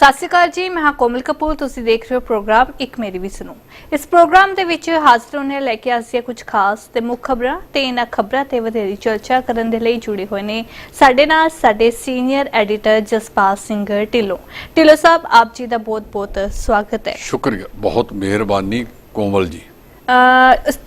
ਸਤਿ ਸ਼੍ਰੀ ਅਕਾਲ ਜੀ, ਮੈਂ ਹਾਂ ਕੋਮਲ ਕਪੂਰ, ਤੁਸੀਂ ਦੇਖ ਰਹੇ ਹੋ ਪ੍ਰੋਗਰਾਮ ਇੱਕ ਮੇਰੀ ਵੀ ਸੁਣੋ। ਇਸ ਪ੍ਰੋਗਰਾਮ ਦੇ ਵਿੱਚ ਹਾਜ਼ਰ ਹੋਣੇ ਲੈ ਕੇ ਆਸੀਆਂ ਕੁਝ ਖਾਸ ਤੇ ਮੁੱਖ ਖਬਰਾਂ ਤੇ ਇਹਨਾਂ ਖਬਰਾਂ ਤੇ ਵਧੇਰੀ ਚਰਚਾ ਕਰਨ ਦੇ ਲਈ ਜੁੜੇ ਹੋਏ ਨੇ ਸਾਡੇ ਨਾਲ ਸਾਡੇ ਸੀਨੀਅਰ ਐਡੀਟਰ ਜਸਪਾਲ ਸਿੰਘ ਢਿੱਲੋਂ। ਢਿੱਲੋਂ ਸਾਹਿਬ, ਆਪ ਜੀ ਦਾ ਬਹੁਤ-ਬਹੁਤ ਸਵਾਗਤ ਹੈ। ਸ਼ੁਕਰੀਆ, ਬਹੁਤ ਮਿਹਰਬਾਨੀ ਕੋਮਲ ਜੀ।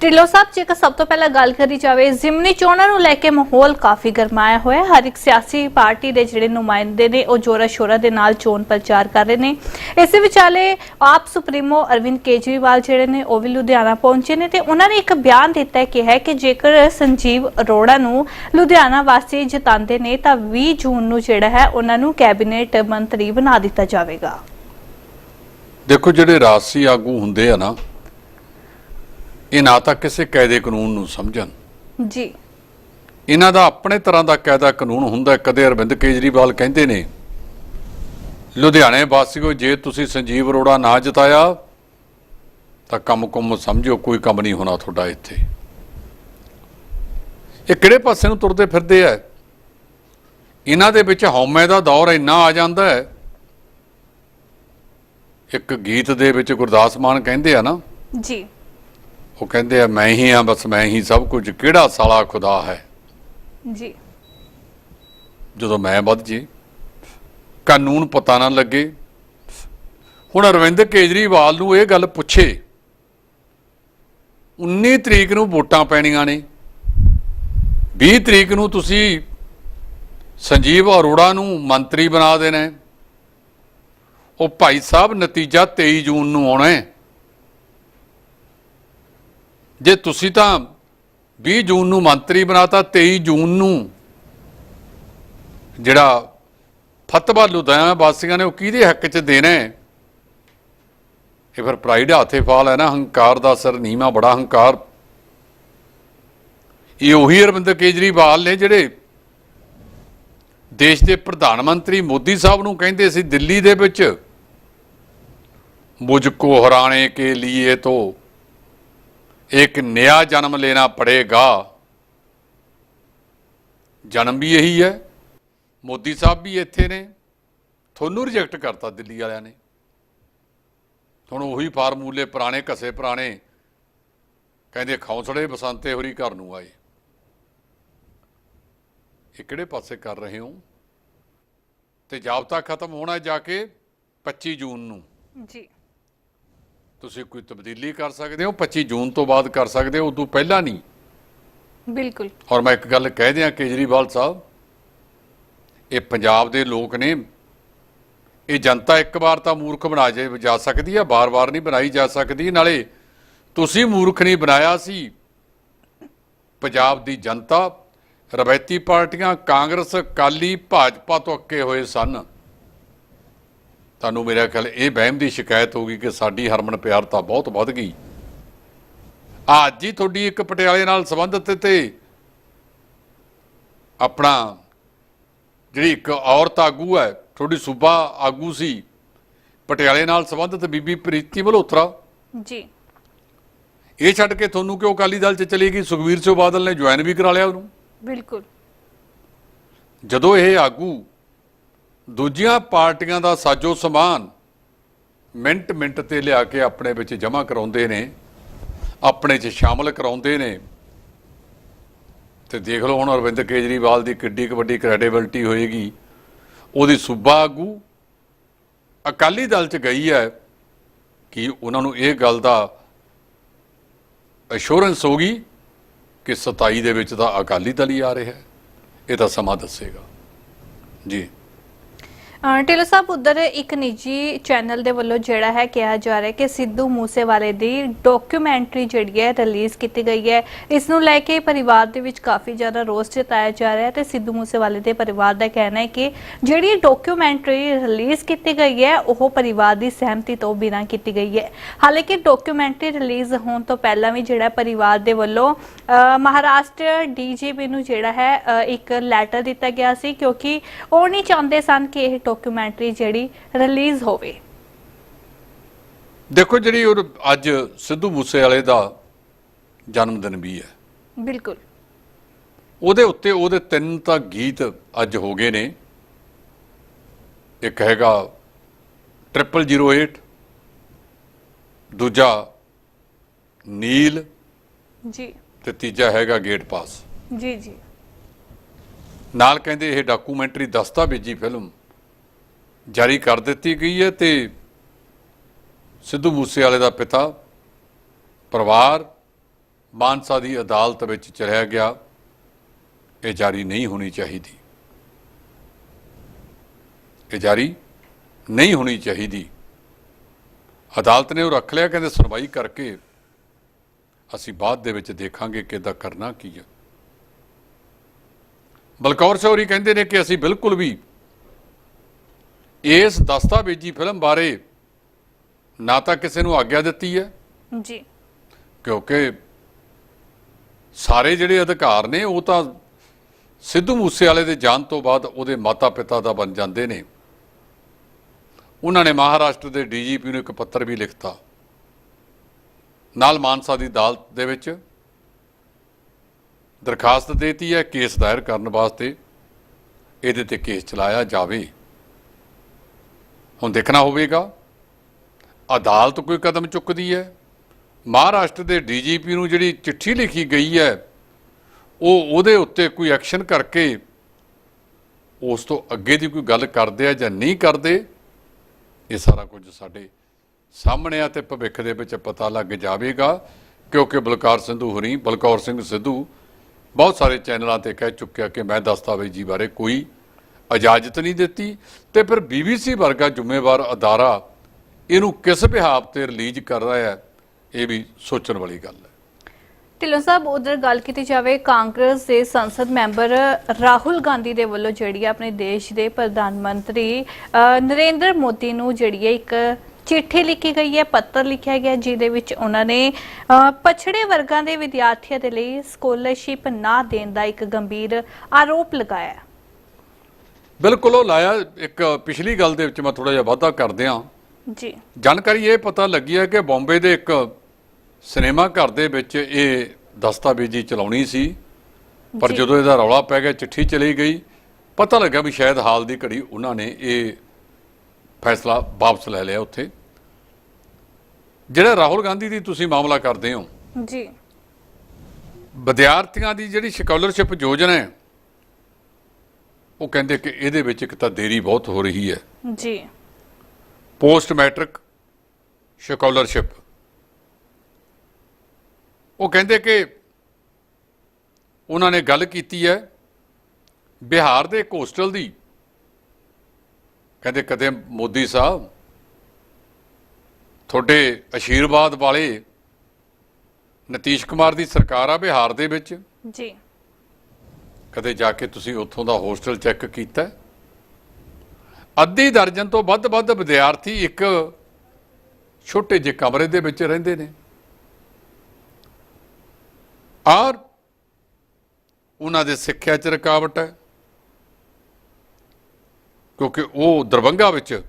ਢਿੱਲੋਂ ਸਾਹਿਬ, ਜੇਕਰ ਸਭ ਤੋਂ ਪਹਿਲਾਂ ਗੱਲ ਕਰੀ ਜਾਵੇ, ਜ਼ਿਮਨੀ ਚੋਣਾਂ ਨੂੰ ਲੈ ਕੇ ਮਾਹੌਲ ਕਾਫੀ ਗਰਮਾਇਆ ਹੋਇਆ ਹੈ। ਹਰ ਇੱਕ ਸਿਆਸੀ ਪਾਰਟੀ ਦੇ ਜਿਹੜੇ ਨੁਮਾਇੰਦੇ ਨੇ, ਉਹ ਜੋਰਾ ਸ਼ੋਰਾ ਦੇ ਨਾਲ ਚੋਣ ਪ੍ਰਚਾਰ ਕਰ ਰਹੇ ਨੇ। ਇਸੇ ਵਿਚਾਲੇ ਆਪ ਸੁਪਰੀਮੋ ਅਰਵਿੰਦ ਕੇਜਰੀਵਾਲ ਜਿਹੜੇ ਨੇ, ਉਹ ਵੀ ਲੁਧਿਆਣਾ ਪਹੁੰਚੇ ਨੇ ਤੇ ਉਹਨਾਂ ਨੇ ਇੱਕ ਬਿਆਨ ਦਿੱਤਾ ਹੈ ਕਿ ਹੈ ਕਿ ਜੇਕਰ ਸੰਜੀਵ ਅਰੋੜਾ ਨੂੰ ਲੁਧਿਆਣਾ ਵਾਸੀ ਜਿਤਾਉਂਦੇ ਨੇ, ਤਾਂ 20 ਜੂਨ ਨੂੰ ਜਿਹੜਾ ਹੈ, ਉਹਨਾਂ ਨੂੰ ਕੈਬਨਿਟ ਮੰਤਰੀ ਬਣਾ ਦਿੱਤਾ ਜਾਵੇਗਾ। ਦੇਖੋ, ਜਿਹੜੇ ਰਾਜਸੀ ਆਗੂ ਹੁੰਦੇ ਆ ਨਾ ਇਹ ਨਾ ਤਾਂ ਕਿਸੇ ਕਾਇਦੇ ਕਾਨੂੰਨ ਨੂੰ ਸਮਝਣ। ਜੀ। ਇਹਨਾਂ ਦਾ ਆਪਣੇ ਤਰ੍ਹਾਂ ਦਾ ਕਾਇਦਾ ਕਾਨੂੰਨ ਹੁੰਦਾ। ਕਦੇ ਅਰਵਿੰਦ ਕੇਜਰੀਵਾਲ ਕਹਿੰਦੇ ਨੇ ਲੁਧਿਆਣੇ ਵਾਸੀਓ ਜੇ ਤੁਸੀਂ ਸੰਜੀਵ ਅਰੋੜਾ ਨਾ ਜਿਤਾਇਆ ਤਾਂ ਕੰਮ ਕੁੰਮ ਸਮਝੋ ਕੋਈ ਕੰਮ ਨਹੀਂ ਹੋਣਾ ਤੁਹਾਡਾ ਇੱਥੇ। ਇਹ ਕਿਹੜੇ ਪਾਸੇ ਨੂੰ ਤੁਰਦੇ ਫਿਰਦੇ ਆ? ਇਹਨਾਂ ਦੇ ਵਿੱਚ ਹਉਮੈ ਦਾ ਦੌਰ ਇੰਨਾ ਆ ਜਾਂਦਾ ਹੈ। ਇੱਕ ਗੀਤ ਦੇ ਵਿੱਚ ਗੁਰਦਾਸ ਮਾਨ ਕਹਿੰਦੇ ਆ ਨਾ ਜੀ। ਉਹ ਕਹਿੰਦੇ ਆ ਮੈਂ ਹੀ ਆ ਬਸ ਮੈਂ ਹੀ ਸਭ ਕੁਝ। ਕਿਹੜਾ ਸਾਲਾ ਖੁਦਾ ਹੈ? ਜੀ। ਜਦੋਂ ਮੈਂ ਵੱਧ ਜੇ ਕਾਨੂੰਨ ਪਤਾ ਨਾ ਲੱਗੇ। ਹੁਣ ਅਰਵਿੰਦ ਕੇਜਰੀਵਾਲ ਨੂੰ ਇਹ ਗੱਲ ਪੁੱਛੇ 19 ਤਰੀਕ ਨੂੰ ਵੋਟਾਂ ਪੈਣੀਆਂ ਨੇ। 20 ਤਰੀਕ ਨੂੰ ਤੁਸੀਂ ਸੰਜੀਵ ਅਰੋੜਾ ਨੂੰ ਮੰਤਰੀ ਬਣਾ ਦੇਣਾ। ਉਹ ਭਾਈ ਸਾਹਿਬ ਨਤੀਜਾ 23 ਜੂਨ ਨੂੰ ਆਉਣਾ ਹੈ। ਜੇ ਤੁਸੀਂ ਤਾਂ 20 ਜੂਨ ਨੂੰ ਮੰਤਰੀ ਬਣਾਤਾ 23 ਜੂਨ ਨੂੰ ਜਿਹੜਾ ਫਤਵਾ ਲੁਧਿਆਣਾ ਵਾਸੀਆਂ ਨੇ ਉਹ ਕਿਹਦੇ ਹੱਕ 'ਚ ਦੇਣਾ ਹੈ? ਇਹ ਫਿਰ ਪ੍ਰਾਈਡ ਹਾਥੇ ਫਾਲ ਹੈ ਨਾ, ਹੰਕਾਰ ਦਾ ਸਰ ਨੀਵਾ ਬੜਾ ਹੰਕਾਰ। ਇਹ ਉਹੀ ਅਰਵਿੰਦ ਕੇਜਰੀਵਾਲ ਨੇ ਜਿਹੜੇ ਦੇਸ਼ ਦੇ ਪ੍ਰਧਾਨ ਮੰਤਰੀ ਮੋਦੀ ਸਾਹਿਬ ਨੂੰ ਕਹਿੰਦੇ ਸੀ, ਦਿੱਲੀ ਦੇ ਵਿੱਚ ਮੁਝ ਕੋ ਹਰਾਣੇ ਕੇ ਲਈ ਤੋ एक नया जन्म लेना पड़ेगा ਜਨਮ ਵੀ ਇਹੀ ਹੈ ਮੋਦੀ ਸਾਹਿਬ ਵੀ ਇੱਥੇ ਨੇ ਤੁਹਾਨੂੰ ਰਿਜੈਕਟ ਕਰਤਾ ਦਿੱਲੀ ਵਾਲਿਆਂ ਨੇ ਹੁਣ ਉਹੀ ਫਾਰਮੂਲੇ ਪੁਰਾਣੇ ਘਸੇ ਪੁਰਾਣੇ ਕਹਿੰਦੇ ਖੌਂਸੜੇ ਬਸੰਤੇ ਹੋਰੀ ਘਰ ਨੂੰ ਆਏ ਇਹ ਕਿਹੜੇ ਪਾਸੇ ਕਰ ਰਹੇ ਹੋ ਤੇ ਜਾਬਤਾ ਖਤਮ ਹੋਣਾ ਜਾ ਕੇ 25 ਜੂਨ ਨੂੰ ਜੀ ਤੁਸੀਂ ਕੋਈ ਤਬਦੀਲੀ ਕਰ ਸਕਦੇ ਹੋ? 25 ਜੂਨ ਤੋਂ ਬਾਅਦ ਕਰ ਸਕਦੇ ਹੋ? ਉਦੋਂ ਪਹਿਲਾਂ ਨਹੀਂ? ਬਿਲਕੁਲ। ਔਰ ਮੈਂ ਇੱਕ ਗੱਲ ਕਹਿ ਦਿਆਂ ਕੇਜਰੀਵਾਲ ਸਾਹਿਬ ਇਹ ਪੰਜਾਬ ਦੇ ਲੋਕ ਨੇ ਇਹ ਜਨਤਾ ਇੱਕ ਵਾਰ ਤਾਂ ਮੂਰਖ ਬਣਾ ਜੇ ਜਾ ਸਕਦੀ ਹੈ ਬਾਰ-ਬਾਰ ਨਹੀਂ ਬਣਾਈ ਜਾ ਸਕਦੀ। ਨਾਲੇ ਤੁਸੀਂ ਮੂਰਖ ਨਹੀਂ ਬਣਾਇਆ ਸੀ। ਪੰਜਾਬ ਦੀ ਜਨਤਾ ਰਵਾਇਤੀ ਪਾਰਟੀਆਂ ਕਾਂਗਰਸ ਅਕਾਲੀ ਭਾਜਪਾ ਤੋਂ ਅੱਕੇ ਹੋਏ ਸਨ। ਤੁਹਾਨੂੰ ਮੇਰਾ ਖਿਆਲ ਇਹ ਵਹਿਮ ਦੀ ਸ਼ਿਕਾਇਤ ਹੋਗੀ ਕਿ ਸਾਡੀ ਹਰਮਨ ਪਿਆਰਤਾ ਬਹੁਤ ਵੱਧ ਗਈ। ਅੱਜ ਹੀ ਤੁਹਾਡੀ ਇੱਕ ਪਟਿਆਲੇ ਨਾਲ ਸੰਬੰਧਿਤ ਤੇ ਆਪਣਾ ਜਿਹੜੀ ਇੱਕ ਔਰਤ ਆਗੂ ਹੈ ਤੁਹਾਡੀ ਸੂਬਾ ਆਗੂ ਸੀ ਪਟਿਆਲੇ ਨਾਲ ਸੰਬੰਧਿਤ ਬੀਬੀ ਪ੍ਰੀਤੀ ਮਲਹੋਤਰਾ। ਜੀ। ਇਹ ਛੱਡ ਕੇ ਤੁਹਾਨੂੰ ਕਿਉਂ ਅਕਾਲੀ ਦਲ 'ਚ ਚਲੀ ਗਈ? ਸੁਖਵੀਰ ਸਿੰਘ ਬਾਦਲ ਨੇ ਜੁਆਇਨ ਵੀ ਕਰਾ ਲਿਆ ਉਹਨੂੰ। ਬਿਲਕੁਲ। ਜਦੋਂ ਇਹ ਆਗੂ ਦੂਜੀਆਂ ਪਾਰਟੀਆਂ ਦਾ ਸਾਜੋ ਸਮਾਨ ਮਿੰਟ ਮਿੰਟ ਤੇ ਲਿਆ ਕੇ ਆਪਣੇ ਵਿੱਚ ਜਮ੍ਹਾਂ ਕਰਾਉਂਦੇ ਨੇ, ਆਪਣੇ 'ਚ ਸ਼ਾਮਲ ਕਰਾਉਂਦੇ ਨੇ। ਤੇ ਦੇਖ ਲਓ ਹੁਣ ਅਰਵਿੰਦ ਕੇਜਰੀਵਾਲ ਦੀ ਕਿੱਡੀ ਕੁ ਵੱਡੀ ਕ੍ਰੈਡੀਬਿਲਟੀ ਹੋਏਗੀ। ਉਹਦੀ ਸੂਬਾ ਆਗੂ ਅਕਾਲੀ ਦਲ 'ਚ ਗਈ ਹੈ ਕਿ ਉਹਨਾਂ ਨੂੰ ਇਹ ਗੱਲ ਦਾ ਅਸ਼ੋਰੈਂਸ ਹੋਗੀ ਕਿ 27 ਦੇ ਵਿੱਚ ਤਾਂ ਅਕਾਲੀ ਦਲ ਹੀ ਆ ਰਿਹਾ ਹੈ। ਇਹ ਤਾਂ ਸਮਾਂ ਦੱਸੇਗਾ। ਜੀ। ਅਹ ਢਿੱਲੋਂ ਸਾਹਿਬ ਉਧਰ ਇੱਕ ਨਿੱਜੀ ਚੈਨਲ ਦੇ ਵੱਲੋਂ ਜਿਹੜਾ ਹੈ ਕਿਹਾ ਜਾ ਰਿਹਾ ਕਿ ਸਿੱਧੂ ਮੂਸੇਵਾਲੇ ਦੀ ਡਾਕੂਮੈਂਟਰੀ ਜਿਹੜੀ ਹੈ ਰਿਲੀਜ਼ ਕੀਤੀ ਗਈ ਹੈ। ਇਸ ਨੂੰ ਲੈ ਕੇ ਪਰਿਵਾਰ ਦੇ ਵਿੱਚ ਕਾਫੀ ਜ਼ਿਆਦਾ ਰੋਸ ਜਤਾਇਆ ਜਾ ਰਿਹਾ ਹੈ ਤੇ ਸਿੱਧੂ ਮੂਸੇਵਾਲੇ ਦੇ ਪਰਿਵਾਰ ਦਾ ਕਹਿਣਾ ਹੈ ਕਿ ਜਿਹੜੀ ਡਾਕੂਮੈਂਟਰੀ ਰਿਲੀਜ਼ ਕੀਤੀ ਗਈ ਹੈ ਉਹ ਪਰਿਵਾਰ ਦੀ ਸਹਿਮਤੀ ਤੋਂ ਬਿਨਾਂ ਕੀਤੀ ਗਈ ਹੈ। ਹਾਲਾਂਕਿ ਡਾਕੂਮੈਂਟਰੀ ਰਿਲੀਜ਼ ਹੋਣ ਤੋਂ ਪਹਿਲਾਂ ਵੀ ਜਿਹੜਾ ਪਰਿਵਾਰ ਦੇ ਵੱਲੋਂ ਅਹ, ਮਹਾਰਾਸ਼ਟਰ ਡੀਜੀਪੀ ਨੂੰ ਜਿਹੜਾ ਹੈ ਇੱਕ ਲੈਟਰ ਦਿੱਤਾ ਗਿਆ ਸੀ ਕਿਉਂਕਿ ਉਹ ਨਹੀਂ ਚਾਹੁੰਦੇ ਸਨ ਕਿ ਇਹ ਡਾਕੂਮੈਂਟਰੀ ਜਿਹੜੀ ਰਿਲੀਜ਼ ਹੋਵੇ। ਦੇਖੋ ਜਿਹੜੀ ਉਹ ਅੱਜ ਸਿੱਧੂ ਮੂਸੇ ਵਾਲੇ ਦਾ ਜਨਮ ਦਿਨ ਵੀ ਹੈ। ਬਿਲਕੁਲ। ਉਹਦੇ ਉੱਤੇ ਉਹਦੇ ਤਿੰਨ ਤਾਂ ਗੀਤ ਅੱਜ ਹੋ ਗਏ ਨੇ। ਇੱਕ ਹੈਗਾ 0008 ਦੂਜਾ ਨੀਲ ਜੀ। ਤੇ ਤੀਜਾ ਹੈਗਾ ਗੇਟ ਪਾਸ। ਜੀ ਜੀ। ਨਾਲ ਕਹਿੰਦੇ ਇਹ ਡਾਕੂਮੈਂਟਰੀ ਦਸਤਾਵੇਜ਼ੀ ਫਿਲਮ ਜਾਰੀ ਕਰ ਦਿੱਤੀ ਗਈ ਹੈ ਤੇ ਸਿੱਧੂ ਮੂਸੇਵਾਲੇ ਦਾ ਪਿਤਾ, ਪਰਿਵਾਰ ਮਾਨਸਾ ਦੀ ਅਦਾਲਤ ਵਿੱਚ ਚਲਿਆ ਗਿਆ। ਇਹ ਜਾਰੀ ਨਹੀਂ ਹੋਣੀ ਚਾਹੀਦੀ। ਇਹ ਜਾਰੀ ਨਹੀਂ ਹੋਣੀ ਚਾਹੀਦੀ। ਅਦਾਲਤ ਨੇ ਉਹ ਰੱਖ ਲਿਆ, ਕਹਿੰਦੇ ਸੁਣਵਾਈ ਕਰਕੇ ਅਸੀਂ ਬਾਅਦ ਦੇ ਵਿੱਚ ਦੇਖਾਂਗੇ ਕਿ ਇਹਦਾ ਕਰਨਾ ਕੀ ਹੈ। ਬਲਕੌਰ ਚੌਰੀ ਕਹਿੰਦੇ ਨੇ ਕਿ ਅਸੀਂ ਬਿਲਕੁਲ ਵੀ ਇਸ ਦਸਤਾਵੇਜ਼ੀ ਫਿਲਮ ਬਾਰੇ ਨਾ ਤਾਂ ਕਿਸੇ ਨੂੰ ਆਗਿਆ ਦਿੱਤੀ ਹੈ। ਜੀ। ਕਿਉਂਕਿ ਸਾਰੇ ਜਿਹੜੇ ਅਧਿਕਾਰ ਨੇ ਉਹ ਤਾਂ ਸਿੱਧੂ ਮੂਸੇਵਾਲੇ ਦੇ ਜਾਣ ਤੋਂ ਬਾਅਦ ਉਹਦੇ ਮਾਤਾ-ਪਿਤਾ ਦਾ ਬਣ ਜਾਂਦੇ ਨੇ। ਉਹਨਾਂ ਨੇ ਮਹਾਰਾਸ਼ਟਰ ਦੇ ਡੀਜੀਪੀ ਨੂੰ ਇੱਕ ਪੱਤਰ ਵੀ ਲਿਖਤਾ। ਨਾਲ ਮਾਨਸਾ ਦੀ ਅਦਾਲਤ ਦੇ ਵਿੱਚ ਦਰਖਾਸਤ ਦੇਤੀ ਹੈ ਕੇਸ ਦਾਇਰ ਕਰਨ ਵਾਸਤੇ ਇਹਦੇ ਤੇ ਕੇਸ ਚਲਾਇਆ ਜਾਵੇ। ਹੁਣ ਦੇਖਣਾ ਹੋਵੇਗਾ। ਅਦਾਲਤ ਕੋਈ ਕਦਮ ਚੁੱਕਦੀ ਹੈ। ਮਹਾਰਾਸ਼ਟਰ ਦੇ ਡੀਜੀਪੀ ਨੂੰ ਜਿਹੜੀ ਚਿੱਠੀ ਲਿਖੀ ਗਈ ਹੈ, ਉਹ ਉਹਦੇ ਉੱਤੇ ਕੋਈ ਐਕਸ਼ਨ ਕਰਕੇ ਉਸ ਤੋਂ ਅੱਗੇ ਦੀ ਕੋਈ ਗੱਲ ਕਰਦੇ ਆ ਜਾਂ ਨਹੀਂ ਕਰਦੇ, ਇਹ ਸਾਰਾ ਕੁਝ ਸਾਡੇ ਸਾਹਮਣੇ ਆ ਤੇ ਭਵਿੱਖ ਦੇ ਵਿੱਚ ਪਤਾ ਲੱਗ ਜਾਵੇਗਾ। ਕਿਉਂਕਿ ਬਲਕਾਰ ਸਿੰਧੂ ਹੁਰੀ, ਬਲਕੌਰ ਸਿੰਘ ਸਿੱਧੂ ਬਹੁਤ ਸਾਰੇ ਚੈਨਲਾਂ ਤੇ ਕਹਿ ਚੁੱਕਿਆ ਕਿ ਮੈਂ ਦਸਤਾਵੇਜ਼ੀ ਬਾਰੇ ਕੋਈ ਇਜਾਜ਼ਤ ਨਹੀਂ ਦਿੱਤੀ ਤੇ ਫਿਰ ਬੀਬੀਸੀ ਵਰਗਾ ਜ਼ਿੰਮੇਵਾਰ ਅਦਾਰਾ ਇਹਨੂੰ ਕਿਸ ਬਿਹਾਵ ਤੇ ਰਿਲੀਜ਼ ਕਰ ਰਿਹਾ ਹੈ, ਇਹ ਵੀ ਸੋਚਣ ਵਾਲੀ ਗੱਲ ਹੈ ਢਿੱਲੋਂ ਸਾਹਿਬ, ਉਧਰ ਗੱਲ ਕੀਤੀ ਜਾਵੇ, ਕਾਂਗਰਸ ਦੇ ਸੰਸਦ ਮੈਂਬਰ ਰਾਹੁਲ ਗਾਂਧੀ ਦੇ ਵੱਲੋਂ ਜਿਹੜੀ ਆਪਣੇ ਦੇਸ਼ ਦੇ ਪ੍ਰਧਾਨ ਮੰਤਰੀ ਨਰਿੰਦਰ ਮੋਦੀ ਨੂੰ ਜਿਹੜੀ ਹੈ ਇੱਕ ਚਿੱਠੀ ਲਿਖੀ ਗਈ ਹੈ, ਪੱਤਰ ਲਿਖਿਆ ਗਿਆ, ਜਿਹਦੇ ਵਿੱਚ ਉਹਨਾਂ ਨੇ ਪਛੜੇ ਵਰਗਾਂ ਦੇ ਵਿਦਿਆਰਥੀਆਂ ਦੇ ਲਈ ਸਕਾਲਰਸ਼ਿਪ ਨਾ ਦੇਣ ਦਾ ਇੱਕ ਗੰਭੀਰ ਆਰੋਪ ਲਗਾਇਆ ਹੈ। ਬਿਲਕੁਲ ਉਹ ਲਾਇਆ ਇੱਕ ਪਿਛਲੀ ਗੱਲ ਦੇ ਵਿੱਚ ਮੈਂ ਥੋੜਾ ਜਿਹਾ ਵਾਧਾ ਕਰਦਿਆਂ ਜੀ। ਜਾਣਕਾਰੀ ਇਹ ਪਤਾ ਲੱਗੀ ਹੈ ਕਿ ਬੰਬੇ ਦੇ ਇੱਕ ਸਿਨੇਮਾ ਘਰ ਦੇ ਵਿੱਚ ਇਹ ਦਸਤਾਵੇਜ਼ੀ ਚਲਾਉਣੀ ਸੀ ਪਰ। ਜਦੋਂ ਇਹਦਾ ਰੌਲਾ ਪੈ ਗਿਆ ਚਿੱਠੀ ਚਲੀ ਗਈ ਪਤਾ ਲੱਗਾ ਵੀ ਸ਼ਾਇਦ ਹਾਲ ਦੀ ਘੜੀ ਉਹਨਾਂ ਨੇ ਇਹ ਫੈਸਲਾ ਵਾਪਸ ਲੈ ਲਿਆ ਉੱਥੇ। ਜਿਹੜਾ ਰਾਹੁਲ ਗਾਂਧੀ ਦੀ ਤੁਸੀਂ ਮਾਮਲਾ ਕਰਦੇ ਹੋ ਜੀ। ਵਿਦਿਆਰਥੀਆਂ ਦੀ ਜਿਹੜੀ ਸਕਾਲਰਸ਼ਿਪ ਯੋਜਨਾ ਹੈ ਉਹ ਕਹਿੰਦੇ ਕਿ ਇਹਦੇ ਵਿੱਚ ਇੱਕ ਤਾਂ ਦੇਰੀ ਬਹੁਤ ਹੋ ਰਹੀ ਹੈ। ਜੀ। Post matric scholarship. ਉਹ ਕਹਿੰਦੇ ਕਿ ਉਹਨਾਂ ਨੇ ਗੱਲ ਕੀਤੀ ਹੈ ਬਿਹਾਰ ਦੇ ਇੱਕ ਹੋਸਟਲ ਦੀ। ਕਹਿੰਦੇ ਕਦੇ ਮੋਦੀ ਸਾਹਿਬ ਤੁਹਾਡੇ ਅਸ਼ੀਰਵਾਦ ਵਾਲੇ ਨਤੀਸ਼ ਕੁਮਾਰ ਦੀ ਸਰਕਾਰ ਆ ਬਿਹਾਰ ਦੇ ਵਿੱਚ। ਜੀ। ਕਦੇ ਜਾ ਕੇ ਤੁਸੀਂ ਉੱਥੋਂ ਦਾ ਹੋਸਟਲ ਚੈੱਕ ਕੀਤਾ? ਅੱਧੀ ਦਰਜਨ ਤੋਂ ਵੱਧ ਵੱਧ ਵਿਦਿਆਰਥੀ ਇੱਕ ਛੋਟੇ ਜਿਹੇ ਕਮਰੇ ਦੇ ਵਿੱਚ ਰਹਿੰਦੇ ਨੇ। ਔਰ ਉਹਨਾਂ ਦੇ ਸਿੱਖਿਆ 'ਚ ਰੁਕਾਵਟ ਹੈ। ਕਿਉਂਕਿ ਉਹ ਦਰਬੰਗਾ ਵਿੱਚ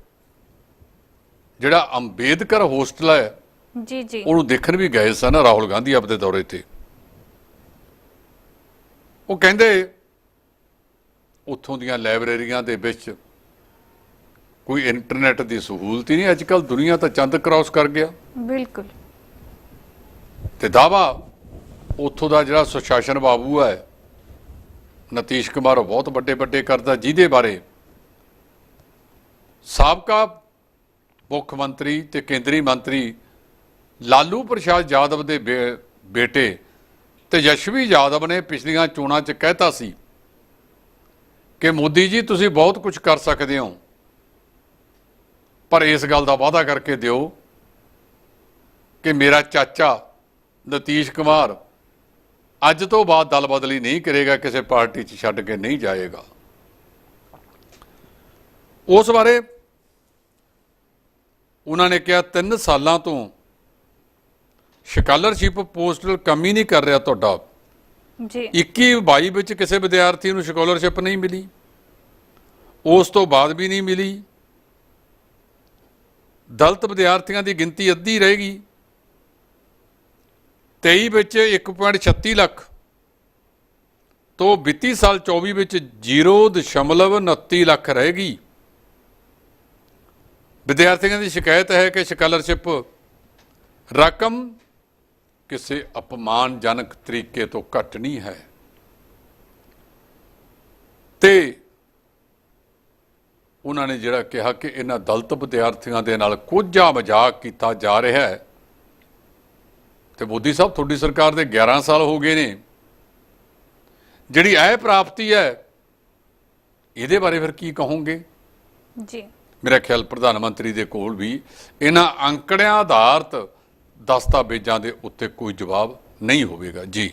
ਜਿਹੜਾ ਅੰਬੇਦਕਰ ਹੋਸਟਲ ਹੈ ਜੀ ਜੀ। ਉਹਨੂੰ ਦੇਖਣ ਵੀ ਗਏ ਸਨ ਰਾਹੁਲ ਗਾਂਧੀ ਆਪਦੇ ਦੌਰੇ ਤੇ। ਉਹ ਕਹਿੰਦੇ ਉੱਥੋਂ ਦੀਆਂ ਲਾਇਬ੍ਰੇਰੀਆਂ ਦੇ ਵਿੱਚ ਕੋਈ ਇੰਟਰਨੈਟ ਦੀ ਸਹੂਲਤ ਹੀ ਨਹੀਂ ਅੱਜ ਕੱਲ ਦੁਨੀਆ ਤਾਂ ਚੰਦ ਕ੍ਰਾਸ ਕਰ ਗਿਆ। ਬਿਲਕੁਲ। ਤੇ ਦਾਵਾ ਉੱਥੋਂ ਦਾ ਜਿਹੜਾ ਸੁਸ਼ਾਸਨ ਬਾਬੂ ਹੈ ਨਤੀਸ਼ ਕੁਮਾਰ ਬਹੁਤ ਵੱਡੇ ਵੱਡੇ ਕਰਦਾ ਜਿਹਦੇ ਬਾਰੇ ਸਾਬਕਾ ਮੁੱਖ ਮੰਤਰੀ ਤੇ ਕੇਂਦਰੀ ਮੰਤਰੀ ਲਾਲੂ ਪ੍ਰਸ਼ਾਦ ਯਾਦਵ ਦੇ ਬੇਟੇ ਤੇਜਸਵੀ ਯਾਦਵ ਨੇ ਪਿਛਲੀਆਂ ਚੋਣਾਂ 'ਚ ਕਹਿਤਾ ਸੀ ਕਿ ਮੋਦੀ ਜੀ, ਤੁਸੀਂ ਬਹੁਤ ਕੁਝ ਕਰ ਸਕਦੇ ਹੋ। ਪਰ ਇਸ ਗੱਲ ਦਾ ਵਾਅਦਾ ਕਰਕੇ ਦਿਓ ਕਿ ਮੇਰਾ ਚਾਚਾ ਨਤੀਸ਼ ਕੁਮਾਰ ਅੱਜ ਤੋਂ ਬਾਅਦ ਦਲ ਬਦਲੀ ਨਹੀਂ ਕਰੇਗਾ, ਕਿਸੇ ਪਾਰਟੀ 'ਚ ਛੱਡ ਕੇ ਨਹੀਂ ਜਾਏਗਾ। ਉਸ ਬਾਰੇ ਉਹਨਾਂ ਨੇ ਕਿਹਾ 3 ਸਾਲਾਂ ਤੋਂ ਸਕਾਲਰਸ਼ਿਪ ਪੋਸਟਲ ਕੰਮ ਹੀ ਨਹੀਂ ਕਰ ਰਿਹਾ ਤੁਹਾਡਾ। ਜੀ। 21 22 ਵਿੱਚ ਕਿਸੇ ਵਿਦਿਆਰਥੀ ਨੂੰ ਸਕਾਲਰਸ਼ਿਪ ਨਹੀਂ ਮਿਲੀ। ਉਸ ਤੋਂ ਬਾਅਦ ਵੀ ਨਹੀਂ ਮਿਲੀ। ਦਲਤ ਵਿਦਿਆਰਥੀਆਂ ਦੀ ਗਿਣਤੀ ਅੱਧੀ ਰਹੇਗੀ 23 ਵਿੱਚ 1.36 ਲੱਖ ਤੋਂ ਵਿੱਤੀ ਸਾਲ 24 ਵਿੱਚ 0.29 ਲੱਖ ਰਹੇਗੀ ਵਿਦਿਆਰਥੀਆਂ ਦੀ ਸ਼ਿਕਾਇਤ ਹੈ ਕਿ ਸਕਾਲਰਸ਼ਿਪ ਰਕਮ ਕਿਸੇ ਅਪਮਾਨਜਨਕ ਤਰੀਕੇ ਤੋਂ ਘੱਟ ਨਹੀਂ ਹੈ। ਤੇ ਉਹਨਾਂ ਨੇ ਜਿਹੜਾ ਕਿਹਾ ਕਿ ਇਹਨਾਂ ਦਲਿਤ ਵਿਦਿਆਰਥੀਆਂ ਦੇ ਨਾਲ ਕੋਝਾ ਮਜ਼ਾਕ ਕੀਤਾ ਜਾ ਰਿਹਾ ਹੈ। ਤੇ ਮੋਦੀ ਸਾਹਿਬ ਤੁਹਾਡੀ ਸਰਕਾਰ ਦੇ 11 ਸਾਲ ਹੋ ਗਏ ਨੇ। ਜਿਹੜੀ ਇਹ ਪ੍ਰਾਪਤੀ ਹੈ ਇਹਦੇ ਬਾਰੇ ਫਿਰ ਕੀ ਕਹੋਗੇ? ਜੀ। ਮੇਰਾ ਖਿਆਲ ਪ੍ਰਧਾਨ ਮੰਤਰੀ ਦੇ ਕੋਲ ਵੀ ਇਹਨਾਂ ਅੰਕੜਿਆਂ ਆਧਾਰਿਤ ਦਸਤਾਵੇਜ਼ਾਂ ਦੇ ਉੱਤੇ ਕੋਈ ਜਵਾਬ ਨਹੀਂ ਹੋਵੇਗਾ। ਜੀ।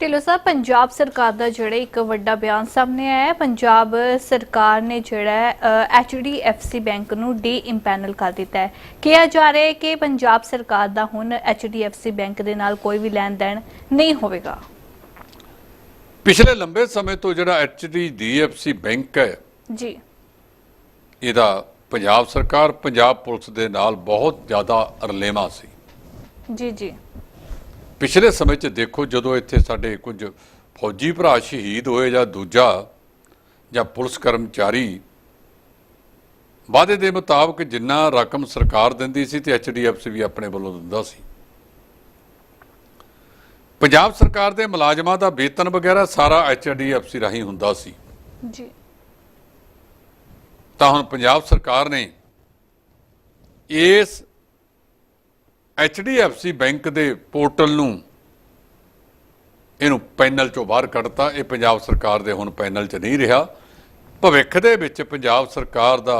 ਢਿੱਲੋਂ ਸਾਹਿਬ ਪੰਜਾਬ ਸਰਕਾਰ ਦਾ ਜਿਹੜਾ ਇੱਕ ਵੱਡਾ ਬਿਆਨ ਸਾਹਮਣੇ ਆਇਆ। ਹੈ ਪੰਜਾਬ ਸਰਕਾਰ ਨੇ ਜਿਹੜਾ ਐਚਡੀਐਫਸੀ ਬੈਂਕ ਨੂੰ ਡੀ ਇੰਪੈਨਲ ਕਰ ਦਿੱਤਾ ਹੈ। ਕਿਹਾ ਜਾ ਰਿਹਾ ਹੈ ਕਿ ਪੰਜਾਬ ਸਰਕਾਰ ਦਾ ਹੁਣ ਐਚਡੀਐਫਸੀ ਬੈਂਕ ਦੇ ਨਾਲ ਕੋਈ ਵੀ ਲੈਣ ਦੇਣ ਨਹੀਂ ਹੋਵੇਗਾ। ਪਿਛਲੇ ਲੰਬੇ ਸਮੇਂ ਤੋਂ ਜਿਹੜਾ ਐਚਡੀਐਫਸੀ ਬੈਂਕ ਹੈ ਜੀ। ਇਹਦਾ ਪੰਜਾਬ ਸਰਕਾਰ ਪੰਜਾਬ ਪੁਲਿਸ ਦੇ ਨਾਲ ਬਹੁਤ ਜ਼ਿਆਦਾ ਰਲੇਵਾ ਸੀ। ਜੀ ਜੀ। ਪਿਛਲੇ ਸਮੇਂ 'ਚ ਦੇਖੋ ਜਦੋਂ ਇੱਥੇ ਸਾਡੇ ਕੁਝ ਫੌਜੀ ਭਰਾ ਸ਼ਹੀਦ ਹੋਏ ਜਾਂ ਦੂਜਾ ਜਾਂ ਪੁਲਿਸ ਕਰਮਚਾਰੀ ਵਾਅਦੇ ਦੇ ਮੁਤਾਬਕ ਜਿੰਨਾ ਰਕਮ ਸਰਕਾਰ ਦਿੰਦੀ ਸੀ ਤੇ ਐਚਡੀਐਫਸੀ ਵੀ ਆਪਣੇ ਵੱਲੋਂ ਦਿੰਦਾ ਸੀ। ਪੰਜਾਬ ਸਰਕਾਰ ਦੇ ਮੁਲਾਜ਼ਮਾਂ ਦਾ ਵੇਤਨ ਵਗੈਰਾ ਸਾਰਾ ਐਚਡੀਐਫਸੀ ਰਾਹੀਂ ਹੁੰਦਾ ਸੀ। ਜੀ। ਤਾਂ ਹੁਣ ਪੰਜਾਬ ਸਰਕਾਰ ਨੇ ਇਸ ਐਚਡੀਐਫਸੀ ਬੈਂਕ ਦੇ ਪੋਰਟਲ ਨੂੰ ਇਹਨੂੰ ਪੈਨਲ ਚੋਂ ਬਾਹਰ ਕੱਢਤਾ। ਇਹ ਪੰਜਾਬ ਸਰਕਾਰ ਦੇ ਹੁਣ ਪੈਨਲ 'ਚ ਨਹੀਂ ਰਿਹਾ। ਭਵਿੱਖ ਦੇ ਵਿੱਚ ਪੰਜਾਬ ਸਰਕਾਰ ਦਾ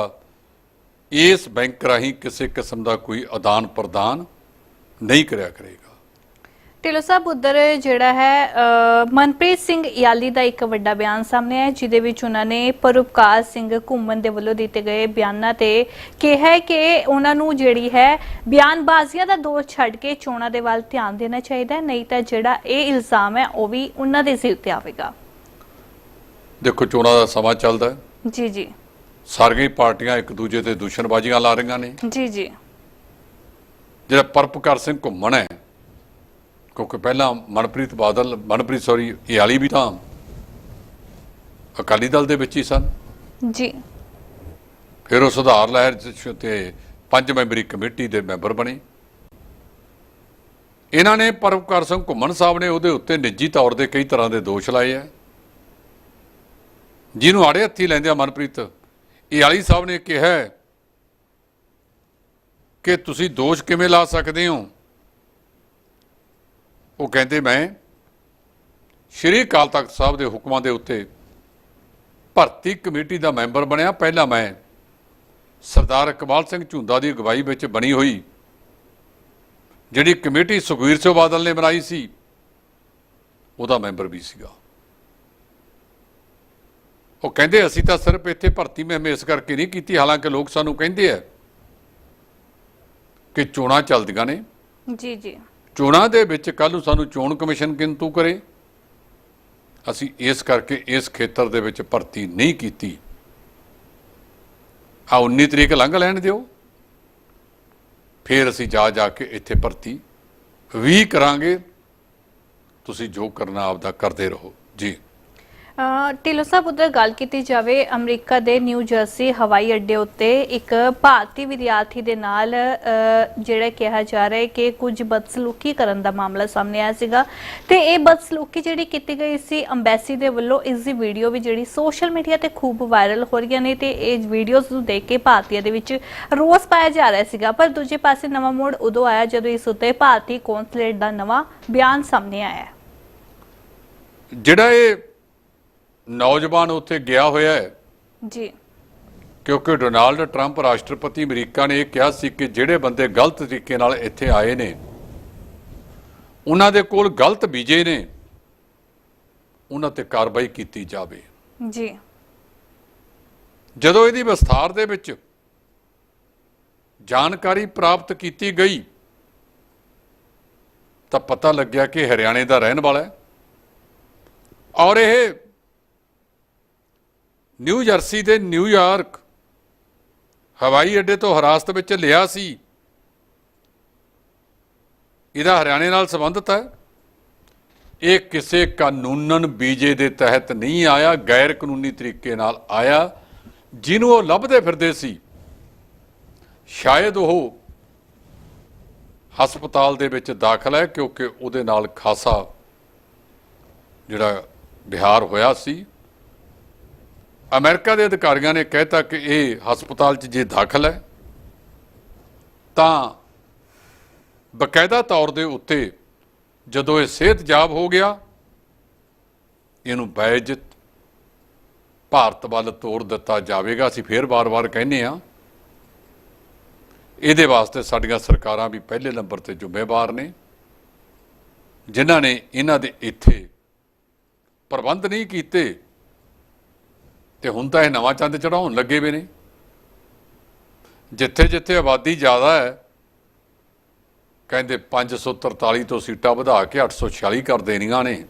ਇਸ ਬੈਂਕ ਰਾਹੀਂ ਕਿਸੇ ਕਿਸਮ ਦਾ ਕੋਈ ਆਦਾਨ ਪ੍ਰਦਾਨ ਨਹੀਂ ਕਰਿਆ ਕਰੇਗਾ। ਢਿੱਲੋਂ ਸਾਹਿਬ ਉਧਰ ਜਿਹੜਾ ਹੈ ਮਨਪ੍ਰੀਤ ਸਿੰਘ ਯਾਲੀ ਦਾ ਇੱਕ ਵੱਡਾ ਬਿਆਨ ਸਾਹਮਣੇ ਆਇਆ ਜਿਹਦੇ ਵਿੱਚ ਉਹਨਾਂ ਨੇ ਪਰਉਪਕਾਰ ਸਿੰਘ ਘੁੰਮਣ ਦੇ ਵੱਲੋਂ ਦਿੱਤੇ ਗਏ ਬਿਆਨਾਂ ਤੇ ਕਿਹਾ ਕਿ ਉਹਨਾਂ ਨੂੰ ਜਿਹੜੀ ਹੈ ਬਿਆਨਬਾਜ਼ੀਆਂ ਦਾ ਦੋਸ਼ ਛੱਡ ਕੇ ਚੋਣਾਂ ਦੇ ਵੱਲ ਧਿਆਨ ਦੇਣਾ ਚਾਹੀਦਾ ਹੈ ਨਹੀਂ ਤਾਂ ਜਿਹੜਾ ਇਹ ਇਲਜ਼ਾਮ ਹੈ ਉਹ ਵੀ ਉਹਨਾਂ ਦੇ ਸਿਰ ਤੇ ਆਵੇਗਾ। ਦੇਖੋ ਚੋਣਾਂ ਦਾ ਸਮਾਂ ਚੱਲਦਾ ਹੈ। ਜੀ ਜੀ। ਸਾਰੀਆਂ ਪਾਰਟੀਆਂ ਇੱਕ ਦੂਜੇ ਤੇ ਦੂਸ਼ਣਬਾਜ਼ੀਆਂ ਲਾ ਰਹੀਆਂ ਨੇ। ਜੀ ਜੀ। ਜਿਹੜਾ ਪਰਪਕਾਰ ਸਿੰਘ ਘੁੰਮਣ ਹੈ ਕਿਉਂਕਿ ਪਹਿਲਾਂ ਮਨਪ੍ਰੀਤ ਬਾਦਲ ਮਨਪ੍ਰੀਤ ਸੌਰੀ ਇਆਲੀ ਵੀ ਤਾਂ ਅਕਾਲੀ ਦਲ ਦੇ ਵਿੱਚ ਹੀ ਸਨ। ਜੀ। ਫਿਰ ਉਹ ਸੁਧਾਰ ਲਹਿਰ ਤੇ ਪੰਜ ਮੈਂਬਰੀ ਕਮੇਟੀ ਦੇ ਮੈਂਬਰ ਬਣੇ। ਇਹਨਾਂ ਨੇ ਪਰਪਕਾਰ ਸਿੰਘ ਘੁੰਮਣ ਸਾਹਿਬ ਨੇ ਉਹਦੇ ਉੱਤੇ ਨਿੱਜੀ ਤੌਰ ਤੇ ਕਈ ਤਰ੍ਹਾਂ ਦੇ ਦੋਸ਼ ਲਾਏ ਆ। ਜਿਹਨੂੰ ਆੜੇ ਹੱਥੀ ਲੈਂਦੇ ਆ ਮਨਪ੍ਰੀਤ ਇਆਲੀ ਸਾਹਿਬ ਨੇ ਕਿਹਾ ਕਿ ਤੁਸੀਂ ਦੋਸ਼ ਕਿਵੇਂ ਲਾ ਸਕਦੇ ਹੋ? ਉਹ ਕਹਿੰਦੇ, ਮੈਂ ਸ਼੍ਰੀ ਅਕਾਲ ਤਖਤ ਸਾਹਿਬ ਦੇ ਹੁਕਮਾਂ ਦੇ ਉੱਤੇ ਭਰਤੀ ਕਮੇਟੀ ਦਾ ਮੈਂਬਰ ਬਣਿਆ। ਪਹਿਲਾਂ ਮੈਂ ਸਰਦਾਰ ਇਕਬਾਲ ਸਿੰਘ ਝੁੰਦਾ ਦੀ ਅਗਵਾਈ ਵਿੱਚ ਬਣੀ ਹੋਈ, ਜਿਹੜੀ ਕਮੇਟੀ ਸੁਖਵੀਰ ਸਿੰਘ ਬਾਦਲ ਨੇ ਬਣਾਈ ਸੀ, ਉਹਦਾ ਮੈਂਬਰ ਵੀ ਸੀਗਾ। ਉਹ ਕਹਿੰਦੇ, ਅਸੀਂ ਤਾਂ ਸਿਰਫ ਇੱਥੇ ਭਰਤੀ ਮੁਹਿੰਮ ਇਸ ਕਰਕੇ ਨਹੀਂ ਕੀਤੀ। ਹਾਲਾਂਕਿ ਲੋਕ ਸਾਨੂੰ ਕਹਿੰਦੇ ਆ ਕਿ ਚੋਣਾਂ ਚੱਲਦੀਆਂ ਨੇ। ਜੀ ਜੀ। ਚੋਣਾਂ ਦੇ ਵਿੱਚ ਕੱਲ ਨੂੰ ਸਾਨੂੰ ਚੋਣ ਕਮਿਸ਼ਨ ਕਿੰਤੂ ਕਰੇ। ਅਸੀਂ ਇਸ ਕਰਕੇ ਇਸ ਖੇਤਰ ਦੇ ਵਿੱਚ ਭਰਤੀ ਨਹੀਂ ਕੀਤੀ। ਆ 19 ਤਰੀਕ ਲੰਘ ਲੈਣ ਦਿਓ। ਫਿਰ ਅਸੀਂ ਜਾ ਜਾ ਕੇ ਇੱਥੇ ਭਰਤੀ ਵੀ ਕਰਾਂਗੇ। ਤੁਸੀਂ ਜੋ ਕਰਨਾ ਆਪਦਾ ਕਰਦੇ ਰਹੋ। ਜੀ। ਢਿੱਲੋਂ ਸਾਹਿਬ, ਉਧਰ ਗੱਲ ਕੀਤੀ ਜਾਵੇ, ਅਮਰੀਕਾ ਦੇ ਨਿਊ ਜਰਸੀ ਹਵਾਈ ਅੱਡੇ ਉੱਤੇ ਇੱਕ ਭਾਰਤੀ ਵਿਦਿਆਰਥੀ ਦੇ ਨਾਲ ਜਿਹੜਾ ਕਿਹਾ ਜਾ ਰਿਹਾ ਹੈ ਕਿ ਕੁਝ ਬਦਸਲੂਕੀ ਕਰਨ ਦਾ ਮਾਮਲਾ ਸਾਹਮਣੇ ਆਇਆ ਸੀਗਾ। ਤੇ ਇਹ ਬਦਸਲੂਕੀ ਜਿਹੜੀ ਕੀਤੀ ਗਈ ਸੀ ਅੰਬੈਸੀ ਦੇ ਵੱਲੋਂ, ਇਸ ਦੀ ਵੀਡੀਓ ਵੀ ਜਿਹੜੀ ਸੋਸ਼ਲ ਮੀਡੀਆ ਤੇ ਖੂਬ ਵਾਇਰਲ ਹੋ ਰਹੀਆਂ ਨੇ ਤੇ ਇਹ ਵੀਡੀਓਜ਼ ਨੂੰ ਦੇਖ ਕੇ ਭਾਰਤੀਆਂ ਦੇ ਵਿੱਚ ਰੋਸ ਪਾਇਆ ਜਾ ਰਿਹਾ ਸੀਗਾ। ਪਰ ਦੂਜੇ ਪਾਸੇ ਨਵਾਂ ਮੋੜ ਉਦੋਂ ਆਇਆ ਜਦੋਂ ਇਸ ਉੱਤੇ ਭਾਰਤੀ ਕੌਂਸਲੇਟ ਦਾ ਨਵਾਂ ਬਿਆਨ ਸਾਹਮਣੇ ਆਇਆ। ਜਿਹੜਾ ਇਹ ਨੌਜਵਾਨ ਉੱਥੇ ਗਿਆ ਹੋਇਆ ਹੈ। ਜੀ। ਕਿਉਂਕਿ ਡੋਨਾਲਡ ਟਰੰਪ ਰਾਸ਼ਟਰਪਤੀ ਅਮਰੀਕਾ ਨੇ ਇਹ ਕਿਹਾ ਸੀ ਕਿ ਜਿਹੜੇ ਬੰਦੇ ਗਲਤ ਤਰੀਕੇ ਨਾਲ ਇੱਥੇ ਆਏ ਨੇ ਉਹਨਾਂ ਦੇ ਕੋਲ ਗਲਤ ਵੀਜ਼ੇ ਨੇ ਉਹਨਾਂ ਤੇ ਕਾਰਵਾਈ ਕੀਤੀ ਜਾਵੇ। ਜੀ। ਜਦੋਂ ਇਹਦੀ ਵਿਸਥਾਰ ਦੇ ਵਿੱਚ ਜਾਣਕਾਰੀ ਪ੍ਰਾਪਤ ਕੀਤੀ ਗਈ ਤਾਂ ਪਤਾ ਲੱਗਿਆ ਕਿ ਹਰਿਆਣੇ ਦਾ ਰਹਿਣ ਵਾਲਾ ਹੈ। ਔਰ ਇਹ ਨਿਊ ਜਰਸੀ ਦੇ ਨਿਊਯਾਰਕ ਹਵਾਈ ਅੱਡੇ ਤੋਂ ਹਿਰਾਸਤ ਵਿੱਚ ਲਿਆ ਸੀ। ਇਹਦਾ ਹਰਿਆਣੇ ਨਾਲ ਸੰਬੰਧਤ ਹੈ। ਇਹ ਕਿਸੇ ਕਾਨੂੰਨਨ ਬੀਜੇ ਦੇ ਤਹਿਤ ਨਹੀਂ ਆਇਆ ਗੈਰ ਕਾਨੂੰਨੀ ਤਰੀਕੇ ਨਾਲ ਆਇਆ, ਜਿਹਨੂੰ ਉਹ ਲੱਭਦੇ ਫਿਰਦੇ ਸੀ। ਸ਼ਾਇਦ ਉਹ ਹਸਪਤਾਲ ਦੇ ਵਿੱਚ ਦਾਖਲ ਹੈ, ਕਿਉਂਕਿ ਉਹਦੇ ਨਾਲ ਖਾਸਾ ਜਿਹੜਾ ਬਿਹਾਰ ਹੋਇਆ ਸੀ। ਅਮਰੀਕਾ ਦੇ ਅਧਿਕਾਰੀਆਂ ਨੇ ਕਹਿਤਾ ਕਿ ਇਹ ਹਸਪਤਾਲ 'ਚ ਜੇ ਦਾਖਲ ਹੈ, ਤਾਂ ਬਕਾਇਦਾ ਤੌਰ ਦੇ ਉੱਤੇ ਜਦੋਂ ਇਹ ਸਿਹਤਯਾਬ ਹੋ ਗਿਆ, ਇਹਨੂੰ ਬੈਜਤ ਭਾਰਤ ਵੱਲ ਤੋਰ ਦਿੱਤਾ ਜਾਵੇਗਾ। ਅਸੀਂ ਫੇਰ ਬਾਰ-ਬਾਰ ਕਹਿੰਦੇ ਆ ਇਹਦੇ ਵਾਸਤੇ ਸਾਡੀਆਂ ਸਰਕਾਰਾਂ ਵੀ ਪਹਿਲੇ ਨੰਬਰ ਤੇ ਜ਼ਿੰਮੇਵਾਰ ਨੇ, ਜਿਨ੍ਹਾਂ ਨੇ ਇਹਨਾਂ ਦੇ ਇੱਥੇ ਪ੍ਰਬੰਧ ਨਹੀਂ ਕੀਤੇ। ਤੇ ਹੁਣ ਤਾਂ ਇਹ ਨਵਾਂ ਚੰਦ ਚੜਾਉਣ ਲੱਗੇ ਵੇ ਨੇ। ਜਿੱਥੇ ਜਿੱਥੇ ਆਬਾਦੀ ਜ਼ਿਆਦਾ ਹੈ ਕਹਿੰਦੇ 543 ਤੋਂ ਸੀਟਾਂ ਵਧਾ ਕੇ 846 ਕਰ ਦੇਣੀਆਂ ਨੇ।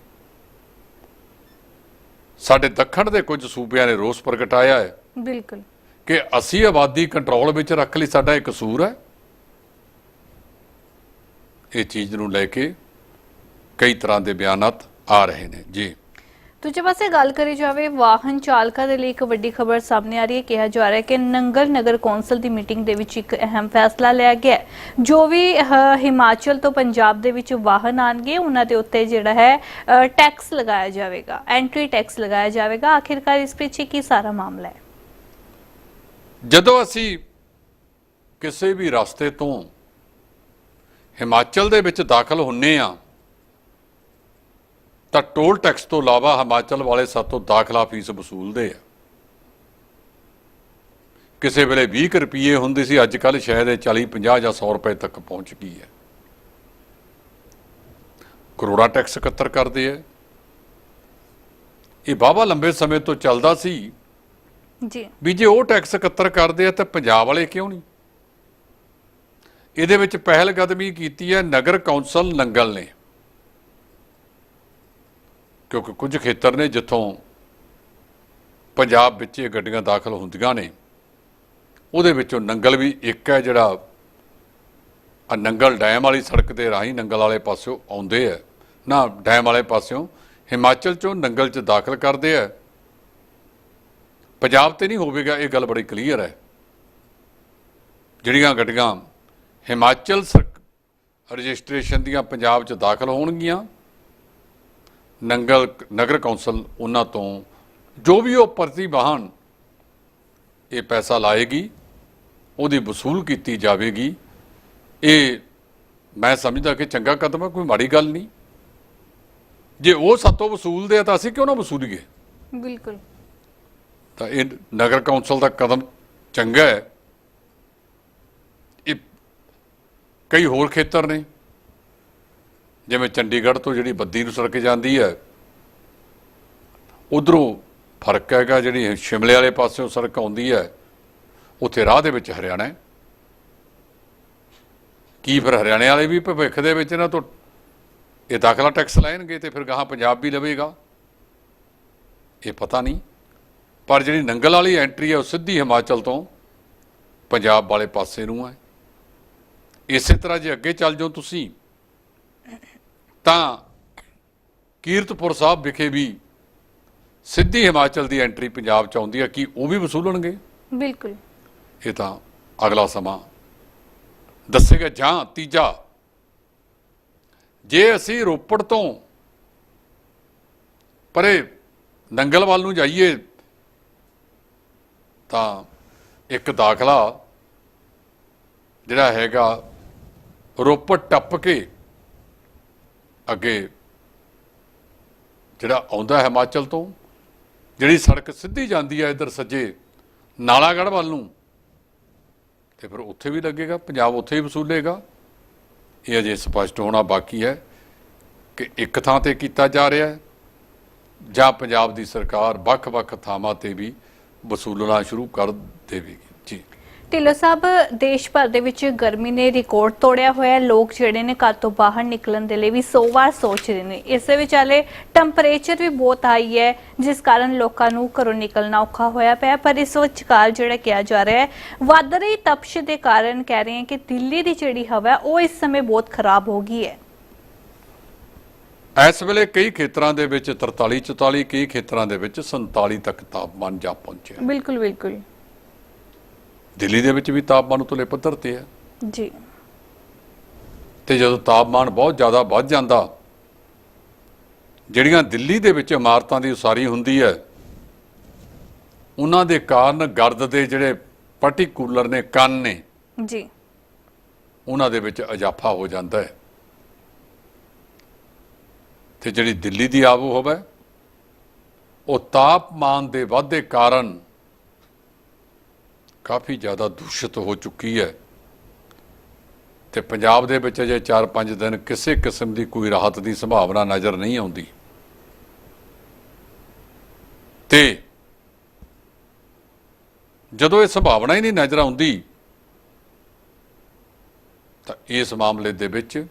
ਸਾਡੇ ਦੱਖਣ ਦੇ ਕੁਝ ਸੂਬਿਆਂ ਨੇ ਰੋਸ ਪ੍ਰਗਟਾਇਆ ਹੈ ਬਿਲਕੁਲ। ਕਿ ਅਸੀਂ ਆਬਾਦੀ ਕੰਟਰੋਲ ਵਿੱਚ ਰੱਖ ਲਈ ਸਾਡਾ ਇਹ ਕਸੂਰ ਹੈ। ਇਹ ਚੀਜ਼ ਨੂੰ ਲੈ ਕੇ ਕਈ ਤਰ੍ਹਾਂ ਦੇ ਬਿਆਨਾਤ ਆ ਰਹੇ ਨੇ। ਜੀ। ਦੂਜੇ ਪਾਸੇ ਗੱਲ ਕਰੀ ਜਾਵੇ, ਵਾਹਨ ਚਾਲਕਾਂ ਦੇ ਲਈ ਇੱਕ ਵੱਡੀ ਖਬਰ ਸਾਹਮਣੇ ਆ ਰਹੀ ਹੈ। ਕਿਹਾ ਜਾ ਰਿਹਾ ਹੈ ਕਿ ਨੰਗਲ ਨਗਰ ਕੌਂਸਲ ਦੀ ਮੀਟਿੰਗ ਦੇ ਵਿੱਚ ਇੱਕ ਅਹਿਮ ਫੈਸਲਾ ਲਿਆ ਗਿਆ ਹੈ। ਜੋ ਵੀ ਹਿਮਾਚਲ ਤੋਂ ਪੰਜਾਬ ਦੇ ਵਿੱਚ ਵਾਹਨ ਆਣਗੇ ਉਹਨਾਂ ਦੇ ਉੱਤੇ ਜਿਹੜਾ ਹੈ ਟੈਕਸ ਲਗਾਇਆ ਜਾਵੇਗਾ। ਐਂਟਰੀ ਟੈਕਸ ਲਗਾਇਆ ਜਾਵੇਗਾ। ਆਖਿਰਕਾਰ ਇਸ ਪਿੱਛੇ ਕੀ ਸਾਰਾ ਮਾਮਲਾ ਹੈ? ਜਦੋਂ ਅਸੀਂ ਕਿਸੇ ਵੀ ਰਸਤੇ ਤੋਂ ਹਿਮਾਚਲ ਦੇ ਵਿੱਚ ਦਾਖਲ ਹੁੰਨੇ ਆ ਤਾਂ ਟੋਲ ਟੈਕਸ ਤੋਂ ਇਲਾਵਾ ਹਿਮਾਚਲ ਵਾਲੇ ਸਾਤੋਂ ਦਾਖਲਾ ਫੀਸ ਵਸੂਲਦੇ ਆ। ਕਿਸੇ ਵੇਲੇ 20 ਕੁ ਰੁਪਏ ਹੁੰਦੀ ਸੀ ਅੱਜ ਕੱਲ ਸ਼ਾਇਦ ਇਹ 40 50 ਜਾਂ 100 ਰੁਪਏ ਤੱਕ ਪਹੁੰਚ ਗਈ ਹੈ। ਕਰੋੜਾ ਟੈਕਸ ਇਕੱਤਰ ਕਰਦੇ ਆ। ਇਹ ਬਾਬਾ ਲੰਬੇ ਸਮੇਂ ਤੋਂ ਚੱਲਦਾ ਸੀ। ਜੀ। ਵੀ ਜੇ ਉਹ ਟੈਕਸ ਇਕੱਤਰ ਕਰਦੇ ਆ ਤਾਂ ਪੰਜਾਬ ਵਾਲੇ ਕਿਉਂ ਨਹੀਂ? ਇਹਦੇ ਵਿੱਚ ਪਹਿਲ ਕਦਮੀ ਕੀਤੀ ਹੈ ਨਗਰ ਕੌਂਸਲ ਨੰਗਲ ਨੇ। ਕਿਉਂਕਿ ਕੁਝ ਖੇਤਰ ਨੇ ਜਿੱਥੋਂ ਪੰਜਾਬ ਵਿੱਚ ਇਹ ਗੱਡੀਆਂ ਦਾਖਲ ਹੁੰਦੀਆਂ ਨੇ, ਉਹਦੇ ਵਿੱਚੋਂ ਨੰਗਲ ਵੀ ਇੱਕ ਹੈ ਜਿਹੜਾ ਆ ਨੰਗਲ ਡੈਮ ਵਾਲੀ ਸੜਕ ਦੇ ਰਾਹੀਂ ਨੰਗਲ ਵਾਲੇ ਪਾਸਿਓਂ ਆਉਂਦੇ ਆ। ਨਾ, ਡੈਮ ਵਾਲੇ ਪਾਸਿਓਂ, ਹਿਮਾਚਲ ਚੋਂ ਨੰਗਲ 'ਚ ਦਾਖਲ ਕਰਦੇ ਆ। ਪੰਜਾਬ ਤੇ ਨਹੀਂ ਹੋਵੇਗਾ, ਇਹ ਗੱਲ ਬੜੀ ਕਲੀਅਰ ਹੈ। ਜਿਹੜੀਆਂ ਗੱਡੀਆਂ ਹਿਮਾਚਲ ਸਰਕ- ਰਜਿਸਟ੍ਰੇਸ਼ਨ ਦੀਆਂ ਪੰਜਾਬ 'ਚ ਦਾਖਲ ਹੋਣਗੀਆਂ ਨੰਗਲ ਨਗਰ ਕੌਂਸਲ ਉਹਨਾਂ ਤੋਂ ਜੋ ਵੀ ਉਹ ਪ੍ਰਤੀ ਵਾਹਨ ਇਹ ਪੈਸਾ ਲਾਏਗੀ ਉਹਦੀ ਵਸੂਲ ਕੀਤੀ ਜਾਵੇਗੀ ਇਹ ਮੈਂ ਸਮਝਦਾ ਕਿ ਚੰਗਾ ਕਦਮ ਹੈ ਕੋਈ ਮਾੜੀ ਗੱਲ ਨਹੀਂ। ਜੇ ਉਹ ਸਾਤੋਂ ਵਸੂਲਦੇ ਆ ਤਾਂ ਅਸੀਂ ਕਿਉਂ ਨਾ ਵਸੂਲੀਏ? ਬਿਲਕੁਲ। ਤਾਂ ਇਹ ਨਗਰ ਕੌਂਸਲ ਦਾ ਕਦਮ ਚੰਗਾ ਹੈ। ਇਹ ਕਈ ਹੋਰ ਖੇਤਰ ਨੇ। ਜਿਵੇਂ ਚੰਡੀਗੜ੍ਹ ਤੋਂ ਜਿਹੜੀ ਬੱਦੀ ਨੂੰ ਸੜਕ ਜਾਂਦੀ ਹੈ, ਉਧਰੋਂ ਫ਼ਰਕ ਹੈਗਾ ਜਿਹੜੀ ਸ਼ਿਮਲੇ ਵਾਲੇ ਪਾਸਿਓਂ ਸੜਕ ਆਉਂਦੀ ਹੈ, ਉੱਥੇ ਰਾਹ ਦੇ ਵਿੱਚ ਹਰਿਆਣਾ ਹੈ। ਕੀ ਫਿਰ ਹਰਿਆਣੇ ਵਾਲੇ ਵੀ ਭਵਿੱਖ ਦੇ ਵਿੱਚ ਇਹਨਾਂ ਤੋਂ ਇਹ ਦਾਖਲਾ ਟੈਕਸ ਲੈਣਗੇ ਤੇ ਫਿਰ ਗਾਹਾਂ ਪੰਜਾਬ ਵੀ ਲਵੇਗਾ? ਇਹ ਪਤਾ ਨਹੀਂ। ਪਰ ਜਿਹੜੀ ਨੰਗਲ ਵਾਲੀ ਐਂਟਰੀ ਹੈ ਉਹ ਸਿੱਧੀ ਹਿਮਾਚਲ ਤੋਂ ਪੰਜਾਬ ਵਾਲੇ ਪਾਸੇ ਨੂੰ ਹੈ। ਇਸੇ ਤਰ੍ਹਾਂ ਜੇ ਅੱਗੇ ਚੱਲ ਜਾਓ ਤੁਸੀਂ ਤਾਂ ਕੀਰਤਪੁਰ ਸਾਹਿਬ ਵਿਖੇ ਵੀ ਸਿੱਧੀ ਹਿਮਾਚਲ ਦੀ ਐਂਟਰੀ ਪੰਜਾਬ ਚ ਆਉਂਦੀ ਹੈ ਕੀ ਉਹ ਵੀ ਵਸੂਲਣਗੇ? ਬਿਲਕੁਲ। ਇਹ ਤਾਂ ਅਗਲਾ ਸਮਾਂ ਦੱਸੇਗਾ। ਜਾਂ ਤੀਜਾ ਜੇ ਅਸੀਂ ਰੋਪੜ ਤੋਂ ਪਰੇ ਨੰਗਲ ਵੱਲ ਨੂੰ ਜਾਈਏ ਤਾਂ ਇੱਕ ਦਾਖਲਾ ਜਿਹੜਾ ਹੈਗਾ ਰੋਪੜ ਟੱਪ ਕੇ ਅੱਗੇ ਜਿਹੜਾ ਆਉਂਦਾ ਹਿਮਾਚਲ ਤੋਂ, ਜਿਹੜੀ ਸੜਕ ਸਿੱਧੀ ਜਾਂਦੀ ਹੈ ਇੱਧਰ ਸੱਜੇ ਨਾਲਾਗੜ੍ਹ ਵੱਲ ਨੂੰ, ਤੇ ਫਿਰ ਉੱਥੇ ਵੀ ਲੱਗੇਗਾ, ਪੰਜਾਬ ਉੱਥੇ ਹੀ ਵਸੂਲੇਗਾ। ਇਹ ਅਜੇ ਸਪਸ਼ਟ ਹੋਣਾ ਬਾਕੀ ਹੈ ਕਿ ਇੱਕ ਥਾਂ ਤੇ ਕੀਤਾ ਜਾ ਰਿਹਾ ਹੈ, ਜਾਂ ਪੰਜਾਬ ਦੀ ਸਰਕਾਰ ਵੱਖ-ਵੱਖ ਥਾਵਾਂ ਤੇ ਵੀ ਵਸੂਲਣਾ ਸ਼ੁਰੂ ਕਰ ਦੇਵੇਗੀ। ਜੀ। ਢਿੱਲੋਂ ਸਾਹਿਬ ਦੇਸ਼ ਭਰ ਦੇ ਵਿੱਚ ਗਰਮੀ ਨੇ ਰਿਕਾਰਡ ਤੋੜਿਆ ਹੋਇਆ ਹੈ। ਲੋਕ ਜਿਹੜੇ ਨੇ ਘਰ ਤੋਂ ਬਾਹਰ ਨਿਕਲਣ ਦੇ ਲਈ ਵੀ 100 ਵਾਰ ਸੋਚ ਰਹੇ ਨੇ। ਇਸ ਦੇ ਵਿਚਾਲੇ ਟੈਂਪਰੇਚਰ ਵੀ ਬਹੁਤ ਹਾਈ ਹੈ ਜਿਸ ਕਾਰਨ ਲੋਕਾਂ ਨੂੰ ਘਰੋਂ ਨਿਕਲਣਾ ਔਖਾ ਹੋਇਆ ਪਿਆ। ਪਰ ਇਸ ਵਿਚਕਾਰ ਜਿਹੜਾ ਕਿਹਾ ਜਾ ਰਿਹਾ ਹੈ ਵੱਧ ਰਹੀ ਤਪਸ਼ ਦੇ ਕਾਰਨ ਕਹਿ ਰਹੇ ਹਨ ਕਿ ਦਿੱਲੀ ਦੀ ਜਿਹੜੀ ਹਵਾ ਉਹ ਇਸ ਸਮੇਂ ਬਹੁਤ ਖਰਾਬ ਹੋ ਗਈ ਹੈ। ਇਸ ਵੇਲੇ ਕਈ ਖੇਤਰਾਂ ਦੇ ਵਿੱਚ 43 44 ਕਈ ਖੇਤਰਾਂ ਦੇ ਵਿੱਚ 47 ਤੱਕ ਤਾਪਮਾਨ ਜਾ ਪਹੁੰਚਿਆ ਬਿਲਕੁਲ ਬਿਲਕੁਲ। ਦਿੱਲੀ ਦੇ ਵਿੱਚ ਵੀ ਤਾਪਮਾਨ ਉਤਲੇ ਪੱਧਰ ਤੇ ਹੈ। ਜੀ। ਤੇ ਜਦੋਂ ਤਾਪਮਾਨ ਬਹੁਤ ਜ਼ਿਆਦਾ ਵੱਧ ਜਾਂਦਾ ਜਿਹੜੀਆਂ ਦਿੱਲੀ ਦੇ ਵਿੱਚ ਇਮਾਰਤਾਂ ਦੀ ਉਸਾਰੀ ਹੁੰਦੀ ਹੈ ਉਹਨਾਂ ਦੇ ਕਾਰਨ ਗਰਦ ਦੇ ਜਿਹੜੇ ਪਾਰਟਿਕੂਲਰ ਨੇ ਕਣ ਨੇ ਜੀ। ਉਹਨਾਂ ਦੇ ਵਿੱਚ ਇਜ਼ਾਫਾ ਹੋ ਜਾਂਦਾ ਹੈ। ਤੇ ਜਿਹੜੀ ਦਿੱਲੀ ਦੀ ਆਬੋ ਹਵਾ ਉਹ ਤਾਪਮਾਨ ਦੇ ਵਾਧੇ ਕਾਰਨ ਕਾਫੀ ਜ਼ਿਆਦਾ ਦੂਸ਼ਿਤ ਹੋ ਚੁੱਕੀ ਹੈ। ਤੇ ਪੰਜਾਬ ਦੇ ਵਿੱਚ ਅਜੇ 4-5 ਦਿਨ ਕਿਸੇ ਕਿਸਮ ਦੀ ਕੋਈ ਰਾਹਤ ਦੀ ਸੰਭਾਵਨਾ ਨਜ਼ਰ ਨਹੀਂ ਆਉਂਦੀ। ਤੇ ਜਦੋਂ ਇਹ ਸੰਭਾਵਨਾ ਹੀ ਨਹੀਂ ਨਜ਼ਰ ਆਉਂਦੀ, ਤਾਂ ਇਸ ਮਾਮਲੇ ਦੇ ਵਿੱਚ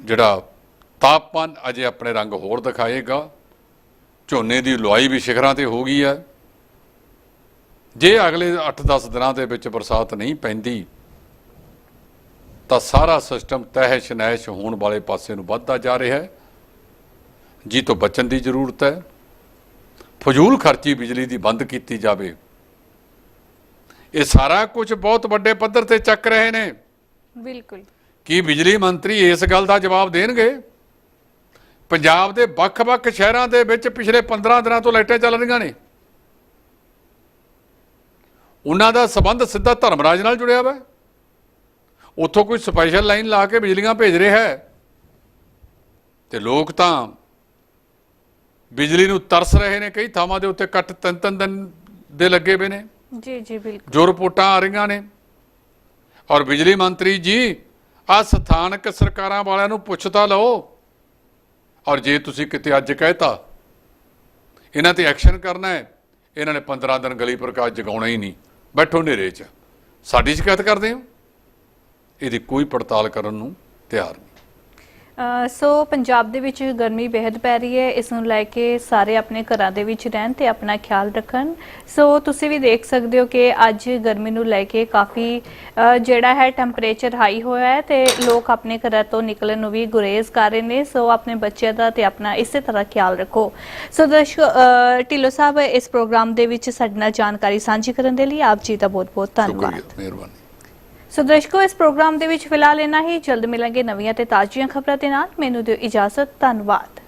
ਜਿਹੜਾ ਤਾਪਮਾਨ ਅਜੇ ਆਪਣੇ ਰੰਗ ਹੋਰ ਦਿਖਾਏਗਾ। ਝੋਨੇ ਦੀ ਲੁਆਈ ਵੀ ਸ਼ਿਖਰਾਂ ਤੇ ਹੋ ਗਈ ਹੈ। ਜੇ ਅਗਲੇ 8-10 ਦਿਨਾਂ ਦੇ ਵਿੱਚ ਬਰਸਾਤ ਨਹੀਂ ਪੈਂਦੀ ਤਾਂ ਸਾਰਾ ਸਿਸਟਮ ਤਹਿਸ਼ ਨਹਿਸ਼ ਹੋਣ ਵਾਲੇ ਪਾਸੇ ਨੂੰ ਵੱਧਦਾ ਜਾ ਰਿਹਾ ਹੈ। ਜੀ ਤੋਂ ਬਚਣ ਦੀ ਜ਼ਰੂਰਤ ਹੈ। ਫਜ਼ੂਲ ਖਰਚੀ ਬਿਜਲੀ ਦੀ ਬੰਦ ਕੀਤੀ ਜਾਵੇ। ਇਹ ਸਾਰਾ ਕੁਝ ਬਹੁਤ ਵੱਡੇ ਪੱਧਰ ਤੇ ਚੱਕ ਰਹੇ ਨੇ। ਬਿਲਕੁਲ। ਕੀ ਬਿਜਲੀ ਮੰਤਰੀ ਇਸ ਗੱਲ ਦਾ ਜਵਾਬ ਦੇਣਗੇ? ਪੰਜਾਬ ਦੇ ਵੱਖ-ਵੱਖ ਸ਼ਹਿਰਾਂ ਦੇ ਵਿੱਚ ਪਿਛਲੇ 15 ਦਿਨਾਂ ਤੋਂ ਲਾਈਟਾਂ ਚੱਲ ਰਹੀਆਂ ਨੇ। ਉਹਨਾਂ ਦਾ ਸਬੰਧ ਸਿੱਧਾ ਧਰਮਰਾਜ ਨਾਲ ਜੁੜਿਆ ਵਾ। ਉੱਥੋਂ ਕੋਈ ਸਪੈਸ਼ਲ ਲਾਈਨ ਲਾ ਕੇ ਬਿਜਲੀਆਂ ਭੇਜ ਰਿਹਾ ਹੈ। ਤੇ ਲੋਕ ਤਾਂ ਬਿਜਲੀ ਨੂੰ ਤਰਸ ਰਹੇ ਨੇ ਕਈ ਥਾਵਾਂ ਦੇ ਉੱਤੇ ਕੱਟ ਤਿੰਨ ਤਿੰਨ ਦਿਨ ਦੇ ਲੱਗੇ ਪਏ ਨੇ। ਜੀ ਜੀ ਬਿਲਕੁਲ। ਜੋ ਰਿਪੋਰਟਾਂ ਆ ਰਹੀਆਂ ਨੇ। ਔਰ ਬਿਜਲੀ ਮੰਤਰੀ ਜੀ ਆ ਸਥਾਨਕ ਸਰਕਾਰਾਂ ਵਾਲਿਆਂ ਨੂੰ ਪੁੱਛ ਤਾਂ ਲਓ। ਔਰ ਜੇ ਤੁਸੀਂ ਕਿਤੇ ਅੱਜ ਕਹਿਤਾ ਇਹਨਾਂ ਤੇ ਐਕਸ਼ਨ ਕਰਨਾ ਹੈ ਇਹਨਾਂ ਨੇ 15 ਦਿਨ ਗਲੀ ਪ੍ਰਕਾਸ਼ ਜਗਾਉਣਾ ਹੀ ਨਹੀਂ। ਬੈਠੋ ਹਨੇਰੇ 'ਚ। ਸਾਡੀ ਸ਼ਿਕਾਇਤ ਕਰਦੇ ਹੋ? ਇਹਦੀ ਕੋਈ ਪੜਤਾਲ ਕਰਨ ਨੂੰ ਤਿਆਰ ਨਹੀਂ। ਸੋ ਪੰਜਾਬ ਦੇ ਵਿੱਚ ਗਰਮੀ ਬੇहद ਪੈ ਰਹੀ ਹੈ। ਇਸ ਨੂੰ ਲੈ ਕੇ ਸਾਰੇ ਆਪਣੇ ਘਰਾਂ ਦੇ ਵਿੱਚ ਰਹਿਣ ਤੇ ਆਪਣਾ ਖਿਆਲ ਰੱਖਣ। ਸੋ ਤੁਸੀਂ ਵੀ ਦੇਖ ਸਕਦੇ ਹੋ ਕਿ ਅੱਜ ਗਰਮੀ ਨੂੰ ਲੈ ਕੇ ਕਾਫੀ ਜਿਹੜਾ ਹੈ ਟੈਂਪਰੇਚਰ ਹਾਈ ਹੋਇਆ ਹੈ ਤੇ ਲੋਕ ਆਪਣੇ ਘਰਾਂ ਤੋਂ ਨਿਕਲਣ ਨੂੰ ਵੀ ਗੁਰੇਜ਼ ਕਰ ਰਹੇ ਨੇ। ਸੋ ਆਪਣੇ ਬੱਚਿਆਂ ਦਾ ਤੇ ਆਪਣਾ ਇਸੇ ਤਰ੍ਹਾਂ ਖਿਆਲ ਰੱਖੋ। ਸੋ ਦਰਸ਼ਕੋ ਢਿੱਲੋਂ ਸਾਹਿਬ ਇਸ ਪ੍ਰੋਗਰਾਮ ਦੇ ਵਿੱਚ ਸਾਡੇ ਨਾਲ ਜਾਣਕਾਰੀ ਸਾਂਝੀ ਕਰਨ ਦੇ ਲਈ ਆਪ ਜੀ ਦਾ ਬਹੁਤ-ਬਹੁਤ ਧੰਨਵਾਦ। ਸ਼ੁਕਰੀਆ ਮਿਹਰਬਾਨੀ। ਸੋ ਦਰਸ਼ਕੋ, ਇਸ ਪ੍ਰੋਗਰਾਮ ਦੇ ਵਿੱਚ ਫਿਲਹਾਲ ਇੰਨਾ ਹੀ। ਜਲਦ ਮਿਲਾਂਗੇ ਨਵੀਆਂ ਤੇ ਤਾਜ਼ੀਆਂ ਖਬਰਾਂ ਦੇ ਨਾਲ। ਮੈਨੂੰ ਦਿਓ ਇਜਾਜ਼ਤ। ਧੰਨਵਾਦ।